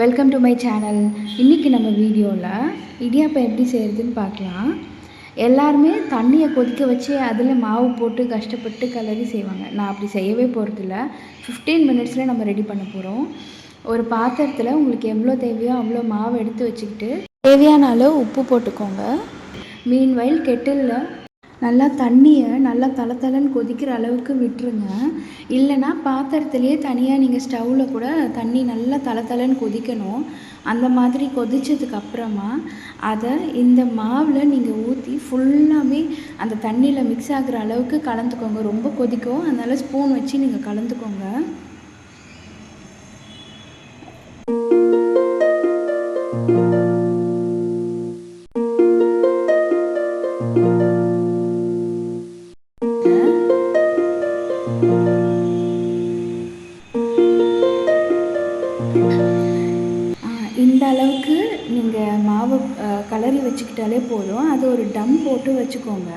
Welcome to my channel இன்றைக்கி நம்ம வீடியோவில் இடியாப்பம் எப்படி செய்கிறதுன்னு பார்க்கலாம். எல்லாருமே தண்ணியை கொதிக்க வச்சு அதில் மாவு போட்டு கஷ்டப்பட்டு கலரி செய்வாங்க. நான் அப்படி செய்யவே போகிறதில்ல ஃபிஃப்டீன் மினிட்ஸில் நம்ம ரெடி பண்ண போகிறோம் ஒரு பாத்திரத்தில் உங்களுக்கு எவ்வளோ தேவையோ அவ்வளோ மாவு எடுத்து வச்சுக்கிட்டு தேவையான அளவு உப்பு போட்டுக்கோங்க. மீன்வயல் கெட்டிலில் நல்லா தண்ணியை நல்லா தள கொதிக்கிற அளவுக்கு விட்டுருங்க. இல்லைன்னா பாத்திரத்துலேயே தனியாக நீங்கள் ஸ்டவ்வில் கூட தண்ணி நல்லா தள தளன்னு கொதிக்கணும். அந்த மாதிரி கொதிச்சதுக்கு அப்புறமா அதை இந்த மாவில் நீங்கள் ஊற்றி ஃபுல்லாமே அந்த தண்ணியில் மிக்ஸ் ஆகுற அளவுக்கு கலந்துக்கோங்க. ரொம்ப கொதிக்கும். அதனால் ஸ்பூன் வச்சு நீங்கள் கலந்துக்கோங்க. ஆ, நீங்கள் மாவு கலரி வச்சுக்கிட்டாலே போதும். அது ஒரு டம் போட்டு வச்சுக்கோங்க.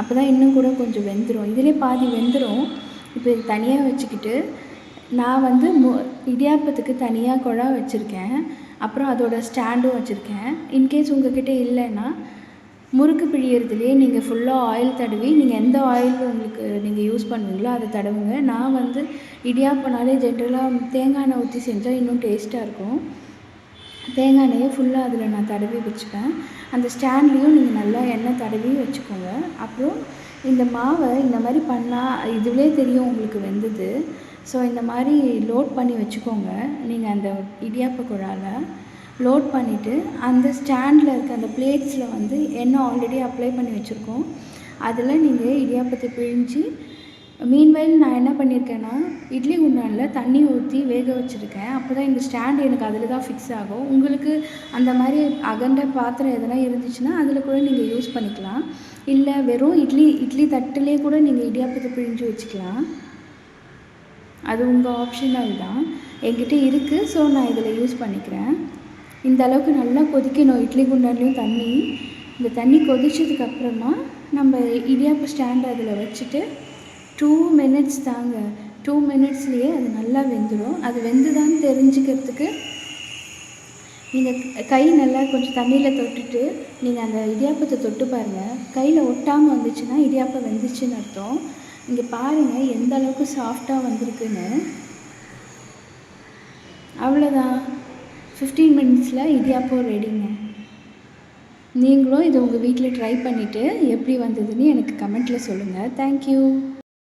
அப்போ தான் இன்னும் கூட கொஞ்சம் வெந்துடும் இதிலே பாதி வெந்துடும் இப்போ இது தனியாக வச்சுக்கிட்டு நான் வந்து மு இடியாப்பத்துக்கு தனியாக குழா வச்சுருக்கேன். அப்புறம் அதோட ஸ்டாண்டும் வச்சுருக்கேன். இன்கேஸ் உங்ககிட்ட இல்லைன்னா முறுக்கு பிழியறதுலேயே நீங்கள் ஃபுல்லாக ஆயில் தடவி நீங்கள் எந்த ஆயில் உங்களுக்கு நீங்கள் யூஸ் பண்ணுவீங்களோ அதை தடவுங்க. நான் வந்து இடியாப்பனாலே ஜென்ரலாக தேங்காய் எண்ணெய் ஊற்றி செஞ்சால் இன்னும் டேஸ்ட்டாக இருக்கும். தேங்காய் எண்ணெயை ஃபுல்லாக அதில் நான் தடவி வச்சுப்பேன். அந்த ஸ்டாண்ட்லேயும் நீங்கள் நல்லா எண்ணெய் தடவி வச்சுக்கோங்க. அப்புறம் இந்த மாவை இந்த மாதிரி பண்ணால் இதுவே தெரியும் உங்களுக்கு வெந்தது. ஸோ இந்த மாதிரி லோட் பண்ணி வச்சுக்கோங்க. நீங்கள் அந்த இடியாப்ப குழால லோட் பண்ணிவிட்டு அந்த ஸ்டாண்டில் இருக்க அந்த பிளேட்ஸில் வந்து எண்ணெய் ஆல்ரெடி அப்ளை பண்ணி வச்சுருக்கோம். அதில் நீங்கள் இடியாப்பத்தை பிழிஞ்சு மீன்வயல் நான் என்ன பண்ணியிருக்கேன்னா இட்லி குண்டானில் தண்ணி ஊற்றி வேக வச்சுருக்கேன். அப்போ தான் இந்த ஸ்டாண்ட் எனக்கு அதில் தான் ஃபிக்ஸ் ஆகும். உங்களுக்கு அந்த மாதிரி அகண்ட பாத்திரம் எதனா இருந்துச்சுன்னா அதில் கூட நீங்கள் யூஸ் பண்ணிக்கலாம். இல்லை வெறும் இட்லி இட்லி தட்டுலேயே கூட நீங்கள் இடியாப்பத்தை பிழிஞ்சு வச்சுக்கலாம். அது உங்கள் ஆப்ஷனல் தான் என்கிட்ட இருக்குது ஸோ நான் இதில் யூஸ் பண்ணிக்கிறேன். இந்த அளவுக்கு நல்லா கொதிக்கணும். இட்லி குண்டான்லேயும் தண்ணி. இந்த தண்ணி கொதிச்சதுக்கப்புறமா நம்ம இடியாப்ப ஸ்டாண்ட் அதில் வச்சுட்டு டூ மினிட்ஸ் தாங்க. டூ மினிட்ஸ்லேயே அது நல்லா வெந்துடும் அது வெந்துதான்னு தெரிஞ்சுக்கிறதுக்கு நீங்கள் கை நல்லா கொஞ்சம் தண்ணியில் தொட்டுட்டு நீங்கள் அந்த இடியாப்பத்தை தொட்டு பாருங்கள் கையில் ஒட்டாமல் வந்துச்சுன்னா இடியாப்பம் வெந்துச்சுன்னு அர்த்தம். இங்கே பாருங்கள் எந்த அளவுக்கு சாஃப்டாக வந்திருக்குன்னு. அவ்வளோதான் ஃபிஃப்டீன் மினிட்ஸில் இடியாப்பம் ரெடிங்க நீங்களும் இதை உங்கள் வீட்டில் ட்ரை பண்ணிவிட்டு எப்படி வந்ததுன்னு எனக்கு கமெண்ட்டில் சொல்லுங்கள் தேங்க்யூ